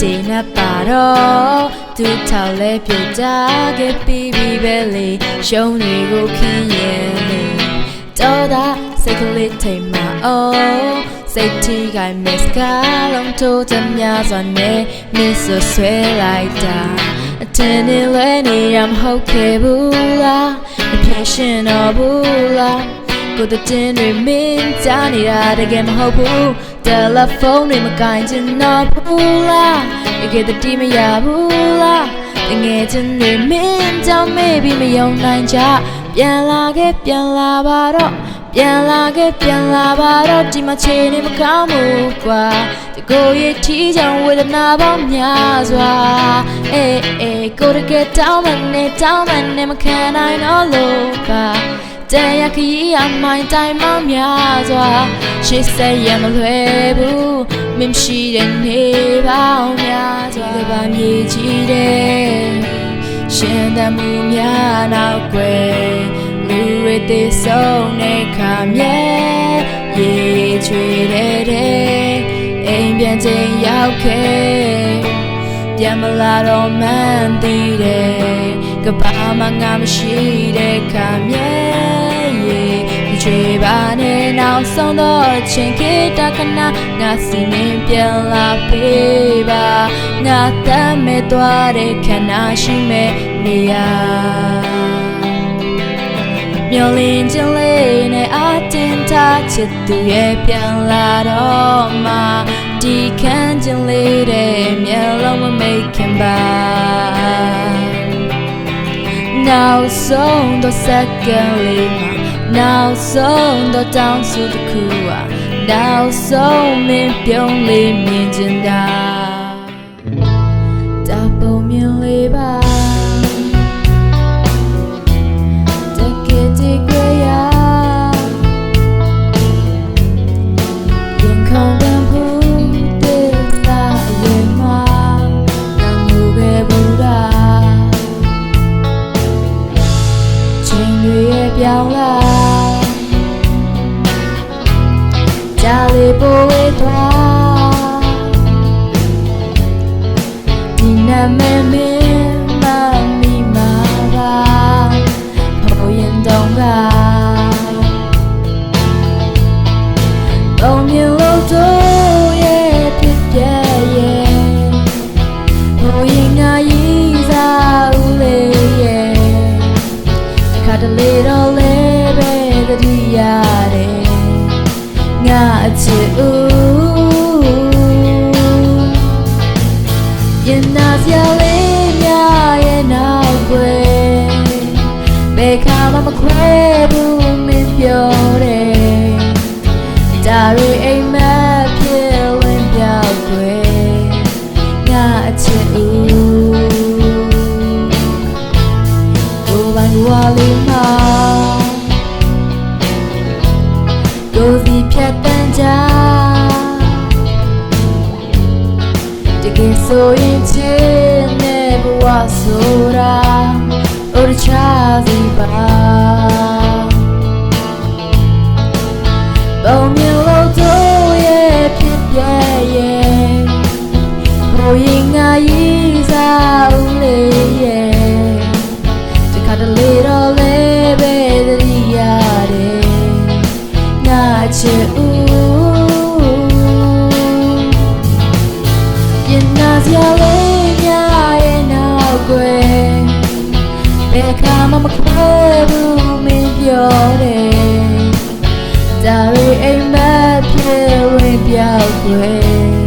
ချိန်နဲ့ပါတော့သူထောက်လဲပြကြခဲ့ပြီးပြီပဲလေရှုံးတွေကိုခင်းရင်လေတော်တာစိတ်ကလေးထိမ်မအောင်စိတ်ထိကိုင်းမစ်ကလုံးထိုးချင်များစွာနဲ့မစ်ဆွဆွဲလိုက်တာအထင်နဲ့လဲနေရမဟုတ်ခဲ့ဘူးလားမဖြစ်ရှင်တော့ဘူးလား ကိုယ်တည်းတွေမင်းကြားနေတာတကယ်မဟုတ်ဘူးတယ်လီဖုန်းတွေမကင်ချင်တော့ဘူးလားတကယ်တည်းမရဘူးလားတငယ်ချင်းတွေမင်းကြောင့်မေ့ပြီးမယုံနိုင်ကြပြန်လာခဲ့ပြန်လာပါတော့ပြန်လာခဲ့ပြန်လာပါတော့ဒီမှာချေနေမကောင်းဘူးကွာတကိုယ်ရဲ့ထီးချောင်ဝေဒနာပေါင်းများစွာအေးအေးကိုယ်တကယ်တောင်းမနေတောင်းမနေမခံနိုင်တော့လို့ပါ တရားခရီးအမိုင်းတိုင်းမောင်းများစွာရှေ့ဆက်ရမလွယ်ဘူးမင်းရှိတဲ့နေပေါင်းများစွာဒီကဘာမြေကြီးတဲ့ရှင်သမှုများနောက်ွယ်လူတွေတေဆုံးနေခါမြဲရေချွေတဲ့တဲ့အိမ်ပြန်ချိန်ရောက်ခဲ့ပြန်မလာတော့မှန်းသိတယ်ကဘာမှငါမရှိတဲ့ခါမြဲရေမချွေပါ နဲ့နောက်ဆုံးတော့ချင်းခေတ္တခဏငါစီမင်းပြန်လာပေးပါငါတမ်းမဲ့သွားတဲ့ခဏရှိမဲ့နေရာမျောလင်းခြင်းလေးနဲ့အတင်ထားချစ်သူရဲ့ပြန်လာတော့မှဒီခန်းခြင်းလေးတဲ့မျက်လုံးမမိတ်ခင်ပါနောက်ဆုံးတော့စက္က န့်လေးမှာနောက်ဆုံးတော့တောင်းစုတစ်ခုอ่ะနောက်ဆုံးမင်းပြုံးလေးမြင်ချင်တာတ ကြားလေးပိုဝေးသွားဒီနာမည်မင်းမမီမာပါဟိုရင်တုံးကပုံမြ ခါမှမခွဲဘူးမင်းပြောတယ်ဒါရီအိမ်မက်ဖြစ်ဝင်ပြောက်ွယ်ငါအချစ်ဦးကိုယ်ပိုင်ဝါလေးမှာကိုယ်စီဖြတ်တန်းကြတကယ်ဆိုရင်ချစ်နေဘဝဆိုတာ or the chazi မှမခွဲဘူးမင်းပြောတယ်ဒါရီအိမ်မက်ဖြစ်ဝင်ပြောက်ွယ်ငါအချစ်ဦး